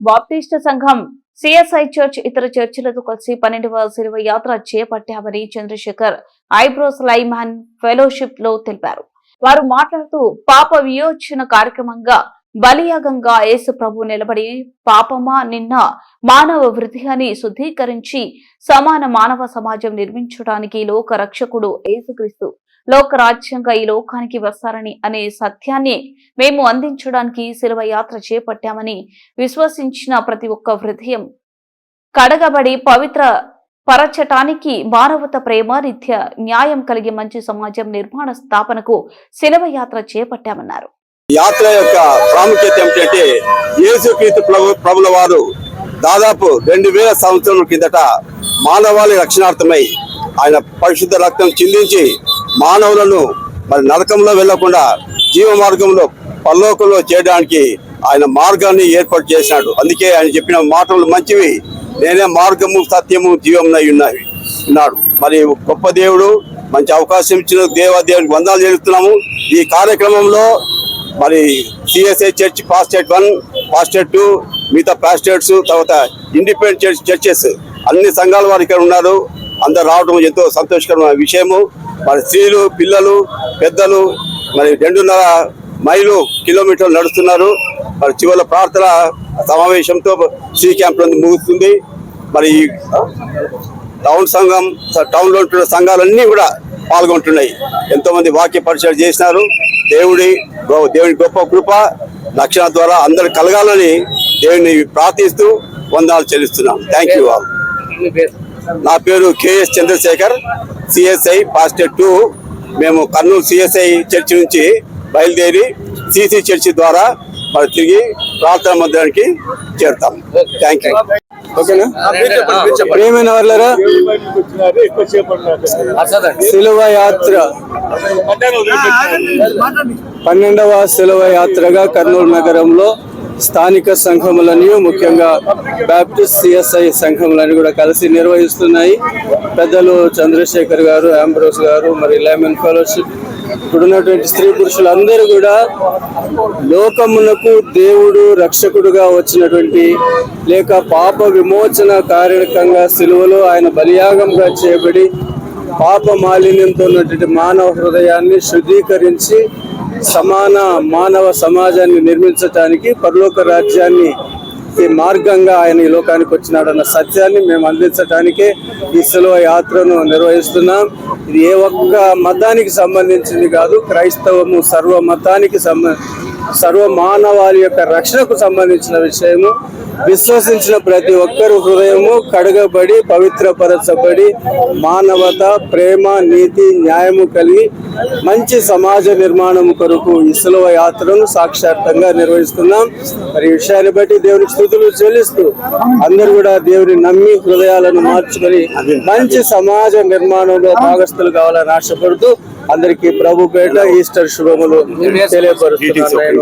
Baptist సంఘం CSI church ఇతర చర్చిలతో కలిసి పన్నెండవ శిలువ యాత్ర చేపట్టామని చంద్రశేఖర్ ఐబ్రోస్ లైమాన్ ఫెలోషిప్లో తెలిపారు. వారు మాట్లాడుతూ పాప వియోచన కార్యక్రమంగా బలియాగంగా యేసు ప్రభు నిలబడి పాపమా నిన్న మానవ వృద్ధిని శుద్ధీకరించి సమాన మానవ సమాజం నిర్మించడానికి లోక రక్షకుడు యేసుక్రీస్తు లోక రాజ్యంగా ఈ లోకానికి వస్తారని అనే సత్యాన్ని మేము అందించడానికి శిలువ యాత్ర చేపట్టామని విశ్వసించిన ప్రతి ఒక్క హృదయం కడగబడి పవిత్ర పరచటానికి మానవత ప్రేమ నిత్య న్యాయం కలిగి మంచి సమాజం నిర్మాణ స్థాపనకు శిలవ యాత్ర చేపట్టామన్నారు. యాత్ర యొక్క ప్రాముఖ్యత ఏమిటంటే యేసుక్రీస్తు ప్రభు ప్రభుల వారు దాదాపు రెండు వేల సంవత్సరాల కిందట మానవాళి రక్షణార్థమై ఆయన పరిశుద్ధ రక్తం చిందించి మానవులను మరి నరకంలో వెళ్ళకుండా జీవ మార్గంలో పల్లోకంలో చేయడానికి ఆయన మార్గాన్ని ఏర్పాటు చేసినాడు అందుకే ఆయన చెప్పిన మాటలు మంచివి. నేనే మార్గము సత్యము జీవమునై ఉన్నాయి ఉన్నాడు. మరి గొప్ప దేవుడు మంచి అవకాశం ఇచ్చిన దేవాదేవునికి వందాలు చేస్తున్నాము ఈ కార్యక్రమంలో మరి CSI church pastorate one pastorate two మిగతా పాస్టేట్స్ తర్వాత ఇండిపెండెంట్ చర్చ్ చర్చెస్ అన్ని సంఘాల వారు ఇక్కడ ఉన్నారు. అందరు రావడం ఎంతో సంతోషకరమైన విషయము. మరి స్త్రీలు పిల్లలు పెద్దలు మరి రెండున్నర మైలు కిలోమీటర్లు నడుస్తున్నారు. మరి చివరి ప్రార్థన సమావేశంతో సి క్యాంప్ ముగుస్తుంది. మరి టౌన్ సంఘం టౌన్లో ఉంటున్న సంఘాలన్నీ కూడా పాల్గొంటున్నాయి. ఎంతో మంది వాక్య పరిచయం చేసినారు. దేవుడి దేవుడి గొప్ప కృప లక్షణ ద్వారా అందరు కలగాలని దేవుని ప్రార్థిస్తూ వందనాలు చెల్లిస్తున్నాం. థ్యాంక్ యూ ఆల్ నా పేరు KS Chandrashekar. CSI pastor two. మేము కర్నూలు సిఎస్ఐ చర్చి నుంచి బయలుదేరి సిసి చర్చి ద్వారా మరి తిరిగి ప్రార్థన మందిరానికి చేరుతాం. థ్యాంక్ యూ ఓకేనా? ప్రేమైన యాత్ర. పన్నెండవ శిలువ యాత్రగా కర్నూలు నగరంలో స్థానిక సంఘములని ముఖ్యంగా బ్యాప్టిస్ట్ సిఎస్ఐ సంఘములని కూడా కలిసి నిర్వహిస్తున్నాయి. పెద్దలు చంద్రశేఖర్ గారు ఆంబ్రోస్ గారు మరి లెమన్ ఫెలోషిప్ ఇక్కడ ఉన్నటువంటి స్త్రీ పురుషులందరూ కూడా లోకమునకు దేవుడు రక్షకుడుగా వచ్చినటువంటి లేక పాప విమోచన కార్యకంగా సిలువలో ఆయన బలియాగంగా చేయబడి పాప మాలిన్యంతో ఉన్నటువంటి మానవ హృదయాన్ని శుద్ధీకరించి సమాన మానవ సమాజాన్ని నిర్మించటానికి పరలోక రాజ్యాన్ని ఈ మార్గంగా ఆయన ఈ లోకానికి వచ్చినాడన్న సత్యాన్ని మేము అందించడానికి ఈ సెలవు యాత్రను నిర్వహిస్తున్నాం. ఇది ఏ ఒక్క మతానికి సంబంధించింది కాదు క్రైస్తవము సర్వ మతానికి సంబ సర్వ మానవాళి యొక్క రక్షణకు సంబంధించిన విషయము. విశ్వసించిన ప్రతి ఒక్కరు హృదయము కడగబడి పవిత్రపరచబడి మానవత ప్రేమ నీతి న్యాయము కలిగి మంచి సమాజ నిర్మాణం కొరకు ఈ సులభ యాత్రను సాక్షాత్తంగా నిర్వహిస్తున్నాం. మరి విషయాన్ని బట్టి దేవునికి స్థుతులు చెల్లిస్తూ అందరూ కూడా దేవుని నమ్మి హృదయాలను మార్చుకొని మంచి సమాజ నిర్మాణంలో భాగస్థులు కావాలని ఆశపడుతూ అందరికీ ప్రభు పేట ఈస్టర్ శుభములు తెలియపరుస్తున్నాను